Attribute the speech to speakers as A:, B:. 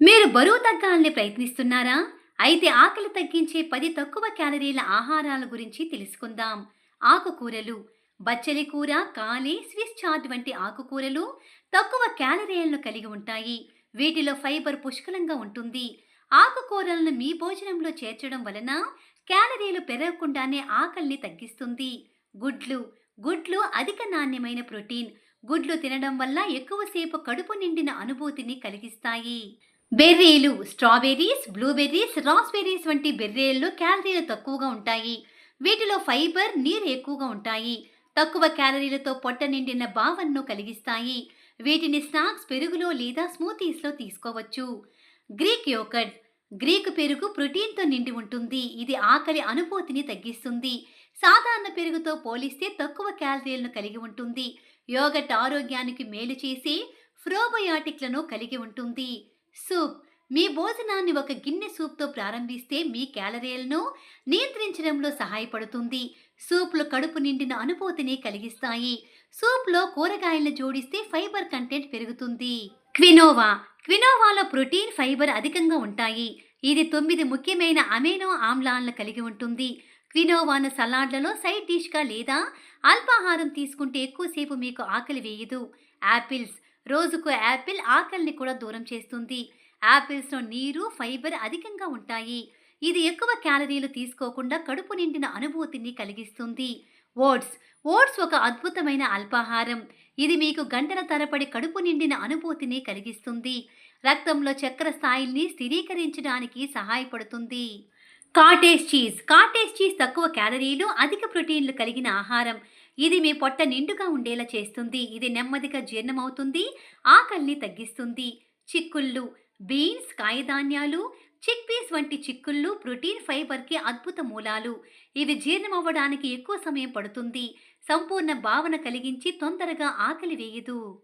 A: మీరు బరువు తగ్గాలని ప్రయత్నిస్తున్నారా? అయితే ఆకలి తగ్గించే పది తక్కువ క్యాలరీల ఆహారాల గురించి తెలుసుకుందాం. ఆకుకూరలు బచ్చలి కూర కాలి స్విస్ చార్ట్ వంటి ఆకుకూరలు తక్కువ క్యాలరీలను కలిగి ఉంటాయి. వీటిలో ఫైబర్ పుష్కలంగా ఉంటుంది. ఆకుకూరలను మీ భోజనంలో చేర్చడం వలన క్యాలరీలు పెరగకుండానే ఆకలిని తగ్గిస్తుంది. గుడ్లు గుడ్లు అధిక నాణ్యమైన ప్రోటీన్. గుడ్లు తినడం వల్ల ఎక్కువసేపు కడుపు నిండిన అనుభూతిని కలిగిస్తాయి. బెర్రీలు స్ట్రాబెర్రీస్ బ్లూబెర్రీస్ రాస్బెర్రీస్ వంటి బెర్రీల్లో క్యాలరీలు తక్కువగా ఉంటాయి. వీటిలో ఫైబర్ నీరు ఎక్కువగా ఉంటాయి. తక్కువ క్యాలరీలతో పొట్ట నిండిన భావనను కలిగిస్తాయి. వీటిని స్నాక్స్ పెరుగులో లేదా స్మూతీస్లో తీసుకోవచ్చు. గ్రీక్ యోగర్ట్ గ్రీకు పెరుగు ప్రోటీన్తో నిండి ఉంటుంది. ఇది ఆకలి అనుభూతిని తగ్గిస్తుంది. సాధారణ పెరుగుతో పోలిస్తే తక్కువ క్యాలరీలను కలిగి ఉంటుంది. యోగట్ ఆరోగ్యానికి మేలు చేసి ఫ్రోబయాటిక్లను కలిగి ఉంటుంది. సూప్. మీ భోజనాన్ని ఒక గిన్నె సూప్తో ప్రారంభిస్తే మీ క్యాలరీలను నియంత్రించడంలో సహాయపడుతుంది. సూప్లు కడుపు నిండిన అనుభూతిని కలిగిస్తాయి. సూప్లో కూరగాయలను జోడిస్తే ఫైబర్ కంటెంట్ పెరుగుతుంది. క్వినోవా. క్వినోవాలో ప్రోటీన్ ఫైబర్ అధికంగా ఉంటాయి. ఇది తొమ్మిది ముఖ్యమైన అమైనో ఆమ్లాలను కలిగి ఉంటుంది. క్వినోవాను సలాడ్లలో సైడ్ డిష్గా లేదా అల్పాహారం తీసుకుంటే ఎక్కువసేపు మీకు ఆకలి వేయదు. యాపిల్స్. రోజుకు యాపిల్ ఆకలిని కూడా దూరం చేస్తుంది. యాపిల్స్లో నీరు ఫైబర్ అధికంగా ఉంటాయి. ఇది ఎక్కువ క్యాలరీలు తీసుకోకుండా కడుపు నిండిన అనుభూతిని కలిగిస్తుంది. ఓట్స్. ఓట్స్ ఒక అద్భుతమైన అల్పాహారం. ఇది మీకు గంటల తరబడి కడుపు నిండిన అనుభూతిని కలిగిస్తుంది. రక్తంలో చక్కెర స్థాయిల్ని స్థిరీకరించడానికి సహాయపడుతుంది. Cottage cheese. కాటేజ్ చీజ్ తక్కువ క్యాలరీలు అధిక ప్రోటీన్లు కలిగిన ఆహారం. ఇది మీ పొట్ట నిండుగా ఉండేలా చేస్తుంది. ఇది నెమ్మదిగా జీర్ణమవుతుంది. ఆకలిని తగ్గిస్తుంది. చిక్కుళ్ళు బీన్స్ కాయధాన్యాలు చిక్ పీస్ వంటి చిక్కుళ్ళు ప్రోటీన్ ఫైబర్కి అద్భుత మూలాలు. ఇవి జీర్ణమవ్వడానికి ఎక్కువ సమయం పడుతుంది. సంపూర్ణ భావన కలిగించి తొందరగా ఆకలి వేయదు.